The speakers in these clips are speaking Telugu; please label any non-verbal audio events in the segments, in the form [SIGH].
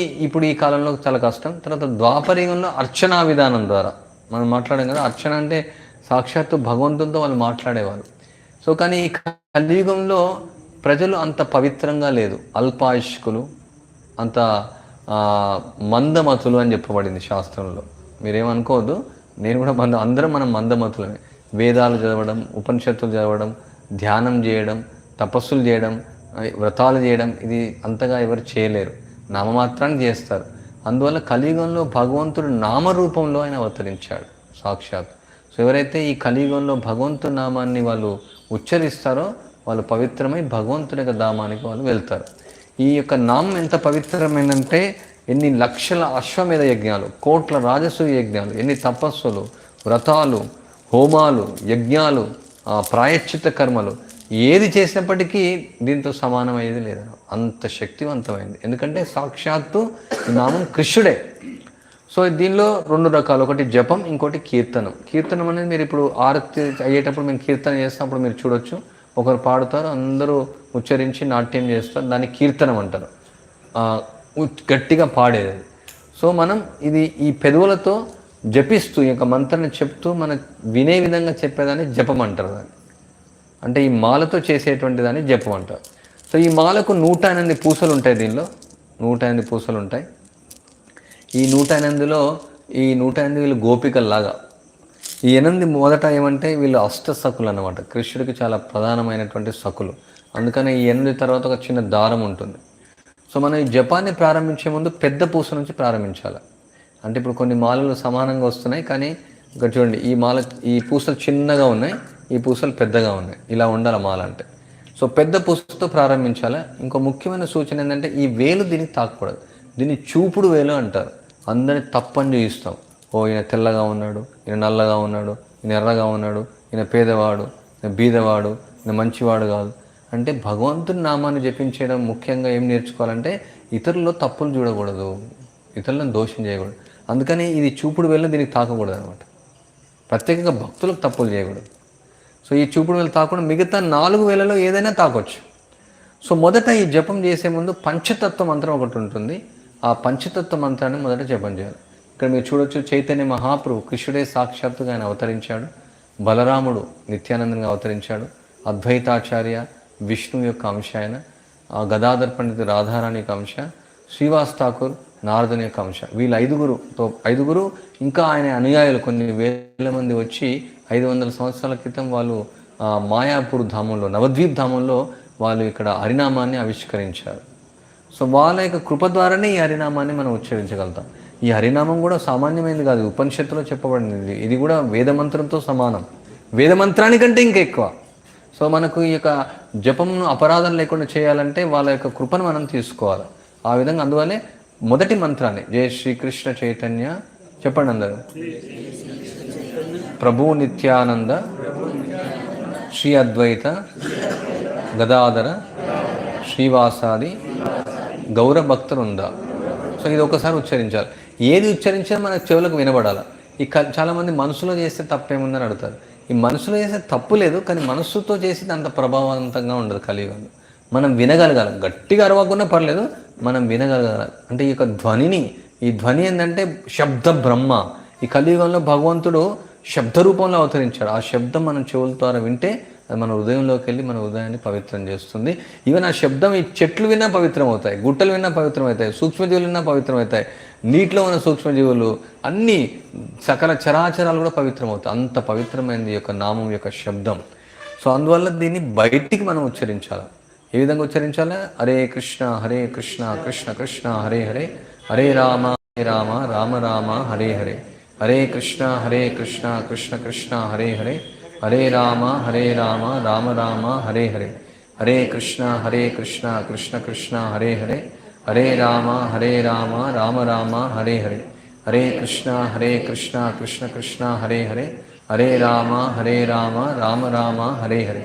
ఇప్పుడు ఈ కాలంలో చాలా కష్టం. తర్వాత ద్వాపరయుగంలో అర్చనా విధానం ద్వారా. మనం మాట్లాడాం కదా అర్చన అంటే సాక్షాత్తు భగవంతునితో వాళ్ళు మాట్లాడేవారు. సో కానీ ఈ కలియుగంలో ప్రజలు అంత పవిత్రంగా లేదు. అల్పాయుష్కులు అంత మందమతులు అని చెప్పబడింది శాస్త్రంలో. మీరేమనుకోవద్దు నేను కూడా మంద అందరం మనం మందమతులమే. వేదాలు చదవడం ఉపనిషత్తులు చదవడం ధ్యానం చేయడం తపస్సులు చేయడం వ్రతాలు చేయడం ఇది అంతగా ఎవరు చేయలేరు. నామమాత్రాన్ని చేస్తారు. అందువల్ల కలియుగంలో భగవంతుడు నామరూపంలో ఆయన అవతరించాడు సాక్షాత్. సో ఎవరైతే ఈ కలియుగంలో భగవంతు నామాన్ని వాళ్ళు ఉచ్చరిస్తారో వాళ్ళు పవిత్రమై భగవంతుని యొక్క ధామానికి వాళ్ళు వెళ్తారు. ఈ యొక్క నామం ఎంత పవిత్రమైనంటే ఎన్ని లక్షల అశ్వమేధ యజ్ఞాలు కోట్ల రాజసూయ యజ్ఞాలు ఎన్ని తపస్సులు వ్రతాలు హోమాలు యజ్ఞాలు ప్రాయశ్చిత్త కర్మలు ఏది చేసినప్పటికీ దీంతో సమానమయ్యేది లేదు. అంత శక్తివంతమైంది. ఎందుకంటే సాక్షాత్తు నామం కృష్ణుడే. సో దీనిలో రెండు రకాలు. ఒకటి జపం ఇంకోటి కీర్తనం. కీర్తనం అనేది మీరు ఇప్పుడు ఆరతి అయ్యేటప్పుడు మేము కీర్తన చేసినప్పుడు మీరు చూడొచ్చు. ఒకరు పాడుతారు అందరూ ఉచ్చరించి నాట్యం చేస్తారు దాన్ని కీర్తనం అంటారు. గట్టిగా పాడేది. అది. సో మనం ఇది ఈ పెదవులతో జపిస్తూ ఈ యొక్క మంత్రాన్ని చెప్తూ మన వినే విధంగా చెప్పేదాన్ని జపం అంటారు దాన్ని. అంటే ఈ మాలతో చేసేటువంటి దాన్ని జపం అంటారు. సో ఈ మాలకు నూట ఎనిమిది పూసలు ఉంటాయి దీనిలో. నూట ఎనిమిది పూసలు ఉంటాయి. ఈ నూట ఎనిమిదిలో ఈ నూట ఎనిమిది వీళ్ళు గోపికల్లాగా. ఈ ఎనిమిది మొదట ఏమంటే వీళ్ళు అష్ట సకులు అన్నమాట. కృష్ణుడికి చాలా ప్రధానమైనటువంటి సకులు. అందుకని ఈ ఎనిమిది తర్వాత ఒక చిన్న దారం ఉంటుంది. సో మనం ఈ జపాన్ని ప్రారంభించే ముందు పెద్ద పూస నుంచి ప్రారంభించాలి. అంటే ఇప్పుడు కొన్ని మాలలు సమానంగా వస్తున్నాయి కానీ ఇక్కడ చూడండి ఈ మాల ఈ పూసలు చిన్నగా ఉన్నాయి ఈ పూసలు పెద్దగా ఉన్నాయి. ఇలా ఉండాలి మాల అంటే. సో పెద్ద పూసతో ప్రారంభించాలి? ఇంకో ముఖ్యమైన సూచన ఏంటంటే ఈ వేలు దీనికి తాకూడదు. దీన్ని చూపుడు వేలు అంటారు. అందరిని తప్పని చూపిస్తాం ఓ ఈయన తెల్లగా ఉన్నాడు ఈయన నల్లగా ఉన్నాడు ఈయన ఎర్రగా ఉన్నాడు ఈయన పేదవాడు ఈయన బీదవాడు ఈయన మంచివాడు కాదు. అంటే భగవంతుని నామాన్ని జపించడం ముఖ్యంగా ఏం నేర్చుకోవాలంటే ఇతరుల్లో తప్పులు చూడకూడదు. ఇతరులను దోషం చేయకూడదు. అందుకని ఇది చూపుడు వేలు దీనికి తాకకూడదు అనమాట ప్రత్యేకంగా భక్తులకు తప్పులు చేయకూడదు. సో ఈ చూపుడు వేలు తాకుండా మిగతా నాలుగు వేలలో ఏదైనా తాకొచ్చు. సో మొదట ఈ జపం చేసే ముందు పంచతత్వ మంత్రం ఒకటి ఉంటుంది. ఆ పంచతత్వ మంత్రాన్ని మొదట జపం చేయాలి. ఇక్కడ మీరు చూడొచ్చు చైతన్య మహాప్రభు కృష్ణుడే సాక్షాత్తుగా ఆయన అవతరించాడు. బలరాముడు నిత్యానందంగా అవతరించాడు. అద్వైతాచార్య విష్ణు యొక్క అంశ ఆయన. ఆ గదాధర్ పండితు రాధారాణి యొక్క అంశ. శ్రీవాస్ ఠాకూర్ నారదుని యొక్క అంశ. వీళ్ళు ఐదుగురుతో ఐదుగురు ఇంకా ఆయన అనుయాయులు కొన్ని వేల మంది వచ్చి ఐదు వందల సంవత్సరాల క్రితం వాళ్ళు మాయాపూర్ ధామంలో నవద్వీప్ ధామంలో వాళ్ళు ఇక్కడ హరినామాన్ని ఆవిష్కరించారు. సో వాళ్ళ యొక్క కృప ద్వారానే ఈ హరినామాన్ని మనం ఉచ్చరించగలుగుతాం. ఈ హరినామం కూడా సామాన్యమైనది కాదు ఉపనిషత్తులో చెప్పబడింది ఇది. ఇది కూడా వేదమంత్రంతో సమానం. వేదమంత్రానికంటే ఇంకా ఎక్కువ. సో మనకు ఈ యొక్క జపంను అపరాధం లేకుండా చేయాలంటే వాళ్ళ యొక్క కృపను మనం తీసుకోవాలి. ఆ విధంగా అందువల్లే మొదటి మంత్రాన్ని జయ శ్రీకృష్ణ చైతన్య చెప్పండి అందరూ. ప్రభు నిత్యానంద శ్రీ అద్వైత గదాధర శ్రీవాసాది గౌరభక్తులుందా సో ఇది ఒకసారి ఉచ్చరించాలి. ఏది ఉచ్చరించినా మన చెవులకు వినబడాలి. ఈ క- చాలామంది మనసులో చేస్తే తప్పేముందని అడుగుతారు. ఈ మనసులో చేస్తే తప్పు లేదు కానీ మనస్సుతో చేసేది అంత ప్రభావవంతంగా ఉండదు కలియుగంలో. మనం వినగలగాలి. గట్టిగా అరవకుండా పర్లేదు మనం వినగలగాలి. అంటే ఈ యొక్క ధ్వనిని ఈ ధ్వని ఏంటంటే శబ్ద బ్రహ్మ. ఈ కలియుగంలో భగవంతుడు శబ్ద రూపంలో అవతరించాడు. ఆ శబ్దం మనం చెవుల ద్వారా వింటే అది మన హృదయంలోకి వెళ్ళి మన హృదయాన్ని పవిత్రం చేస్తుంది. ఈవెన్ ఆ శబ్దం ఈ చెట్లు విన్నా పవిత్రం అవుతాయి గుట్టలు విన్నా పవిత్రం అవుతాయి సూక్ష్మజీవులు విన్నా పవిత్రం అవుతాయి నీటిలో ఉన్న సూక్ష్మజీవులు అన్నీ సకల చరాచరాలు కూడా పవిత్రం అవుతాయి అంత పవిత్రమైనది ఈ యొక్క నామం యొక్క శబ్దం. సో అందువల్ల దీన్ని బయటికి మనం ఉచ్చరించాలి. ఏ విధంగా ఉచ్చరించాలి హరే కృష్ణ హరే కృష్ణ కృష్ణ కృష్ణ హరే హరే హరే రామ హరే రామ రామ రామ హరే హరే హరే కృష్ణ హరే కృష్ణ కృష్ణ కృష్ణ హరే హరే హరే రామ హరే రామ రామ రామ హరే హరే హరే కృష్ణ హరే కృష్ణ కృష్ణ కృష్ణ హరే హరే హరే రామ హరే రామ రామ రామ హరే హరే హరే కృష్ణ హరే కృష్ణ కృష్ణ కృష్ణ హరే హరే హరే రామ హరే రామ రామ రామ హరే హరే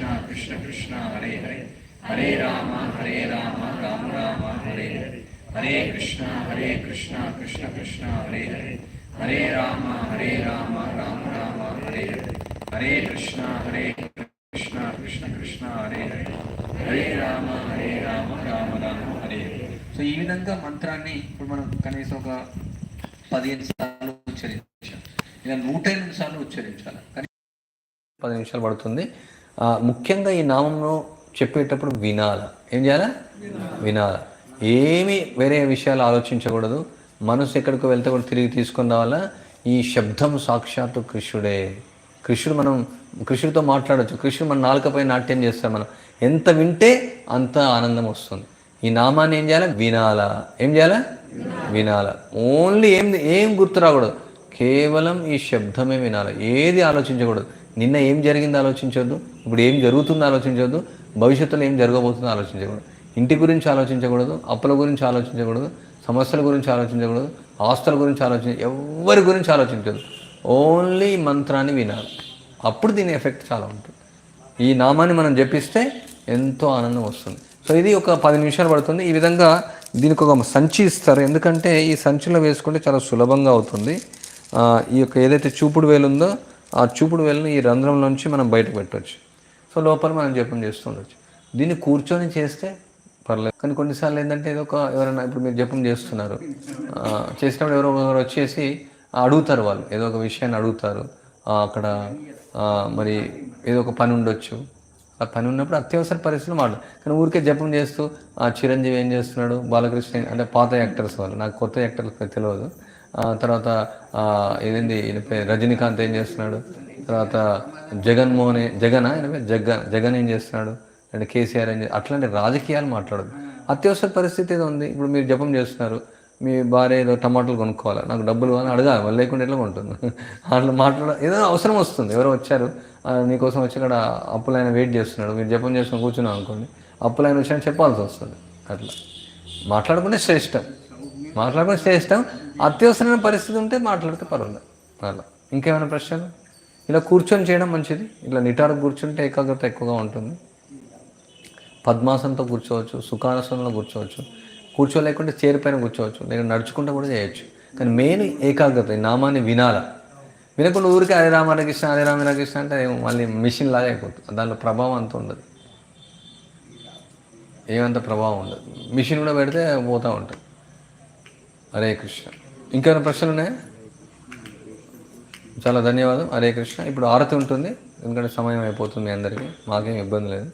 కృష్ణ కృష్ణ కృష్ణ హరే హరే. హరే రామ హరే రామ రామ రామ హరే హరే. హరే కృష్ణ హరే కృష్ణ కృష్ణ కృష్ణ హరే హరే. హరే రామ హరే రామ రామ రామ హరే హరే. హరే కృష్ణ హరే కృష్ణ కృష్ణ కృష్ణ హరే హరే. హరే రామ హరే రామ రామ రామ హరే హరే. సో ఈ విధంగా మంత్రాన్ని ఇప్పుడు మనం కనీసం ఒక పదిహేను సార్లు ఉచ్చరించాలి. ఇలా నూట ఎనిమిది సార్లు ఉచ్చరించాలి. కానీ పది నిమిషాలు పడుతుంది. ముఖ్యంగా ఈ నామంను చెప్పేటప్పుడు వినాల. ఏం చేయాలా? వినాల. ఏమి వేరే విషయాలు ఆలోచించకూడదు. మనసు ఎక్కడికి వెళ్తే కూడా తిరిగి తీసుకున్న వల్ల ఈ శబ్దం సాక్షాత్తు కృష్ణుడే. కృష్ణుడు మనం కృష్ణుడితో మాట్లాడచ్చు. కృష్ణుడు మన నాలుకపై నాట్యం చేస్తాం మనం. ఎంత వింటే అంత ఆనందం వస్తుంది. ఈ నామాన్ని ఏం చేయాలి? వినాలా. ఏం చేయాలా? వినాలా. ఓన్లీ ఏం ఏం గుర్తు రాకూడదు. కేవలం ఈ శబ్దమే వినాలి. ఏది ఆలోచించకూడదు. నిన్న ఏం జరిగింది ఆలోచించొద్దు ఇప్పుడు ఏం జరుగుతుందో ఆలోచించొద్దు భవిష్యత్తులో ఏం జరగబోతుందో ఆలోచించకూడదు. ఇంటి గురించి ఆలోచించకూడదు అప్పుల గురించి ఆలోచించకూడదు సమస్యల గురించి ఆలోచించకూడదు ఆస్తుల గురించి ఆలోచించ ఎవరి గురించి ఆలోచించదు ఓన్లీ మంత్రాన్ని వినాలి. అప్పుడు దీని ఎఫెక్ట్ చాలా ఉంటుంది. ఈ నామాన్ని మనం జపిస్తే ఎంతో ఆనందం వస్తుంది. సో ఇది ఒక పది నిమిషాలు పడుతుంది. ఈ విధంగా దీనికి ఒక సంచి ఇస్తారు. ఎందుకంటే ఈ సంచిలో వేసుకుంటే చాలా సులభంగా అవుతుంది. ఈ యొక్క ఏదైతే చూపుడు వేలు ఉందో ఆ చూపుడు వెళ్ళిన ఈ రంధ్రంలోంచి మనం బయట పెట్టవచ్చు సో లోపల మనం జపం చేస్తుండొచ్చు దీన్ని కూర్చొని చేస్తే పర్లేదు. కానీ కొన్నిసార్లు ఏంటంటే ఏదో ఒక ఎవరైనా ఇప్పుడు మీరు జపం చేస్తున్నారు. చేసినప్పుడు ఎవరో ఒకరు వచ్చేసి అడుగుతారు వాళ్ళు. ఏదో ఒక విషయాన్ని అడుగుతారు. అక్కడ మరి ఏదో ఒక పని ఉండొచ్చు. ఆ పని ఉన్నప్పుడు అత్యవసర పరిస్థితులు మాట్లాడు కానీ ఊరికే జపం చేస్తూ ఆ చిరంజీవి ఏం చేస్తున్నాడు? బాలకృష్ణ అంటే పాత యాక్టర్స్ వాళ్ళు. నాకు కొత్త యాక్టర్స్ తెలియదు. తర్వాత ఆ, రజనీకాంత్ ఏం చేస్తున్నాడు? తర్వాత జగన్మోహన్ జగన్? ఆయన జగన్ జగన్ ఏం చేస్తున్నాడు? అండ్ కేసీఆర్ ఏం అట్లాంటి రాజకీయాలు మాట్లాడదు అత్యవసర పరిస్థితి ఏదో ఉంది. ఇప్పుడు మీరు జపం చేస్తున్నారు. మీ భార్య ఏదో టమాటాలు కొనుక్కోవాలి? నాకు డబ్బులు అని అడగాలి. వాళ్ళు లేకుండా ఎట్లా కొంటుంది? [LAUGHS] అట్లా మాట్లాడ ఏదో అవసరం వస్తుంది. ఎవరో వచ్చారు. నీకోసం వచ్చి ఇక్కడ అప్పులైన వెయిట్ చేస్తున్నాడు. మీరు జపం చేసుకుని కూర్చున్నాం అనుకోండి. అప్పులైన విషయాన్ని చెప్పాల్సి వస్తుంది. అట్లా. మాట్లాడుకుంటే శ్రేష్టం. మాట్లాడుకుంటే చేస్తాం అత్యవసరమైన పరిస్థితి ఉంటే మాట్లాడితే పర్వాలేదు. అలా ఇంకేమైనా ప్రశ్నలు? ఇలా కూర్చొని చేయడం మంచిది. ఇలా నిటారు కూర్చుంటే ఏకాగ్రత ఎక్కువగా ఉంటుంది. పద్మాసనంతో కూర్చోవచ్చు సుఖాసనంలో కూర్చోవచ్చు కూర్చోలేకుంటే చేరిపైన కూర్చోవచ్చు లేదా నడుచుకుంటూ కూడా చేయొచ్చు. కానీ మెయిన్ ఏకాగ్రత ఈ నామాన్ని వినాలా. వినకుండా ఊరికే హరే రామ హరే కృష్ణ రామ కృష్ణ అంటే ఏమో మళ్ళీ మిషన్ లాగా అయిపోతుంది. దానిలో ప్రభావం అంత ఉండదు. ఏమంత ప్రభావం ఉండదు. మిషన్ కూడా పెడితే పోతూ ఉంటుంది హరే కృష్ణ. ఇంకేమైనా ప్రశ్నలు ఉన్నాయా? చాలా ధన్యవాదం. హరే కృష్ణ. ఇప్పుడు ఆరతి ఉంటుంది. ఎందుకంటే సమయం అయిపోతుంది మీ అందరికీ. మాకేం ఇబ్బంది లేదు.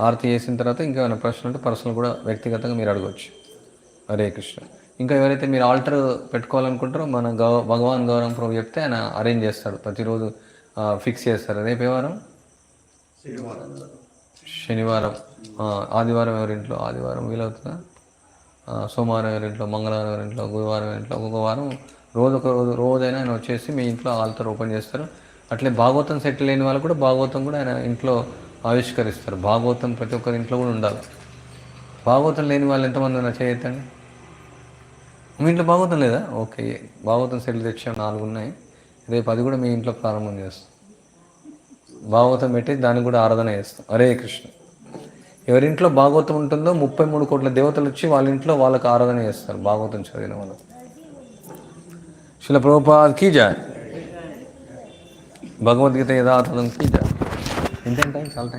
ఆరతి చేసిన తర్వాత ఇంకేమైనా ప్రశ్నలు ఉంటే పర్సనల్ కూడా వ్యక్తిగతంగా మీరు అడగవచ్చు హరే కృష్ణ. ఇంకా ఎవరైతే మీరు ఆల్టర్ పెట్టుకోవాలనుకుంటారో మన గౌ భగవాన్ గౌరవం ప్రభు చెప్తే ఆయన అరేంజ్ చేస్తాడు ప్రతిరోజు ఫిక్స్ చేస్తారు. రేపు ఏ వారం? శనివారం. ఆదివారం ఎవరింట్లో ఆదివారం వీలవుతుందా? సోమవారం ఇంట్లో మంగళవారం ఇంట్లో గురువారం ఇంట్లో ఒక్కొక్క వారం రోజు ఒక రోజు రోజైనా ఆయన వచ్చేసి మీ ఇంట్లో ఆల్తర్ ఓపెన్ చేస్తారు. అట్లే భాగవతం సెట్ లేని వాళ్ళు కూడా భాగవతం కూడా ఆయన ఇంట్లో ఆవిష్కరిస్తారు. భాగవతం ప్రతి ఒక్కరి ఇంట్లో కూడా ఉండాలి. భాగవతం లేని వాళ్ళు ఎంతమంది ఉన్నా చేయొద్దండి. మీ ఇంట్లో భాగవతం లేదా? ఓకే. భాగవతం సెట్లు తెచ్చాం నాలుగు ఉన్నాయి. రేపు అది కూడా మీ ఇంట్లో ప్రారంభం చేస్తాం. భాగవతం పెట్టి దానికి కూడా ఆరాధన చేస్తాం. హరే కృష్ణ. ఎవరింట్లో భాగవతం ఉంటుందో ముప్పై మూడు కోట్ల దేవతలు వచ్చి వాళ్ళ ఇంట్లో వాళ్ళకి ఆరాధన చేస్తారు భాగవతం చదివిన వాళ్ళు. శిల ప్రభుపాద్ కీ జాయ్. భగవద్గీత యథాతథం కీ జాయ్. టైం చాలా టైం